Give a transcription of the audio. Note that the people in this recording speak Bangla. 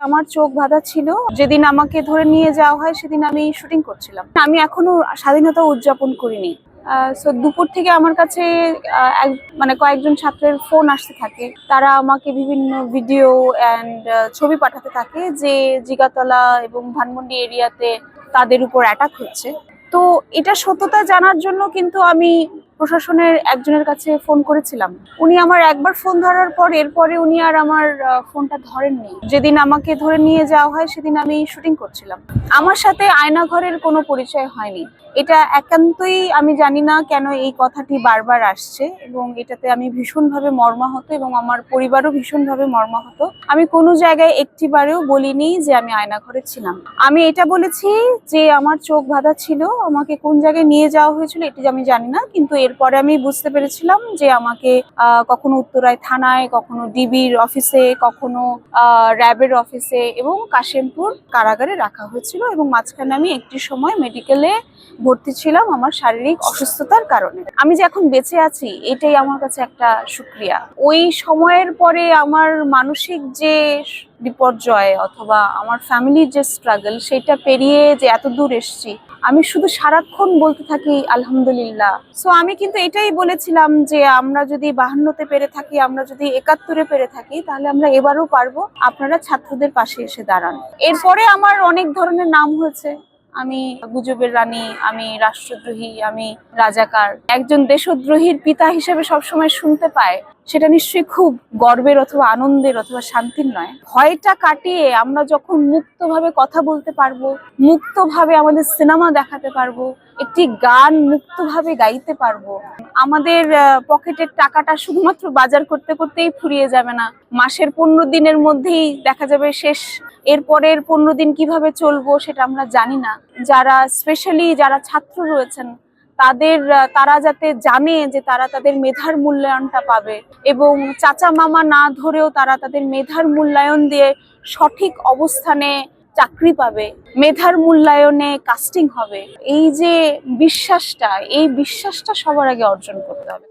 আমার চোখ বাঁধা ছিল। যেদিন আমাকে ধরে নিয়ে যাওয়া হয়, সেদিন আমি শুটিং করছিলাম। আমি এখনও স্বাধীনতা উদযাপন করিনি। সো দুপুর থেকে আমার কাছে মানে কয়েকজন ছাত্রের ফোন আসতে থাকে। তারা আমাকে বিভিন্ন ভিডিও অ্যান্ড ছবি পাঠাতে থাকে যে জিগাতলা এবং ধানমন্ডি এরিয়াতে তাদের উপর অ্যাটাক হচ্ছে। তো এটা সত্যতা জানার জন্য কিন্তু আমি প্রশাসনের একজনের কাছে ফোন করেছিলাম। উনি আমার একবার ফোন ধরার পর এরপরে উনি আর আমার ফোনটা ধরেননি। যেদিন আমাকে ধরে নিয়ে যাওয়া হয় সেদিন আমি শুটিং করছিলাম। আমার সাথে আয়নাঘরের কোনো পরিচয় হয়নি। এটা একান্তই আমি জানি না কেন এই কথাটি বারবার আসছে এবং এটাতে আমি ভীষণভাবে মর্মাহত এবং আমার পরিবারও ভীষণভাবে মর্মাহত। আমি কোনো জায়গায় একটিবারেও বলিনি যে আমি আয়নাঘরে ছিলাম। আমি এটা বলেছি যে আমার চোখ বাঁধা ছিল, আমাকে কোন জায়গায় নিয়ে যাওয়া হয়েছিল, এটি আমি জানি না, কিন্তু এরপরে আমি বুঝতে পেরেছিলাম যে আমাকে কখনো উত্তরায় থানায়, কখনো ডিবির অফিসে, কখনো র্যাবের অফিসে এবং কাশিমপুর কারাগারে রাখা হয়েছিল এবং মাঝখানে আমি একটি সময় মেডিকেলে ভর্তি ছিলাম আমার শারীরিক অসুস্থতার কারণে। আমি যে এখন বেঁচে আছি, এটাই আমার কাছে একটা সুক্রিয়া। ওই সময়ের পরে আমার মানসিক যে বিপর্যয় অথবা আমার ফ্যামিলির যে স্ট্রাগল সেটা পেরিয়ে যে এত দূর এসেছি আমি শুধু সারাক্ষণ বলতে থাকি, আলহামদুলিল্লাহ। সো আমি কিন্তু এটাই বলেছিলাম যে আমরা যদি বাহান্নতে পেরে থাকি, আমরা যদি একাত্তরে পেরে থাকি, তাহলে আমরা এবারও পারব। আপনারা ছাত্রদের পাশে এসে দাঁড়ান। এরপরে আমার অনেক ধরনের নাম হয়েছে। আমি গুজবের রানী, আমি রাষ্ট্রদ্রোহী, আমি রাজাকার। একজন দেশদ্রোহীর পিতা হিসেবে সবসময় শুনতে পায়, সেটা নিশ্চয়ই খুব গর্বের অথবা আনন্দের অথবা শান্তির নয়। ভয়টা কাটিয়ে আমরা যখন মুক্তভাবে কথা বলতে পারব, মুক্তভাবে আমাদের সিনেমা দেখাতে পারব, একটি গান মুক্তভাবে গাইতে পারব, আমাদের পকেটের টাকাটা শুধুমাত্র বাজার করতে করতেই ফুরিয়ে যাবে না। মাসের পনেরো দিনের মধ্যেই দেখা যাবে শেষ এরপরের পনেরো দিন কীভাবে চলবো সেটা আমরা জানি না। যারা স্পেশালি যারা ছাত্র রয়েছেন, তাদের, তারা যাতে জানে যে তারা তাদের মেধার মূল্যায়নটা পাবে এবং চাচা মামা না ধরেও তারা তাদের মেধার মূল্যায়ন দিয়ে সঠিক অবস্থানে চাকরি পাবে, মেধার মূল্যায়নে কাস্টিং হবে। এই যে বিশ্বাসটা, এই বিশ্বাসটা সবার আগে অর্জন করতে হবে।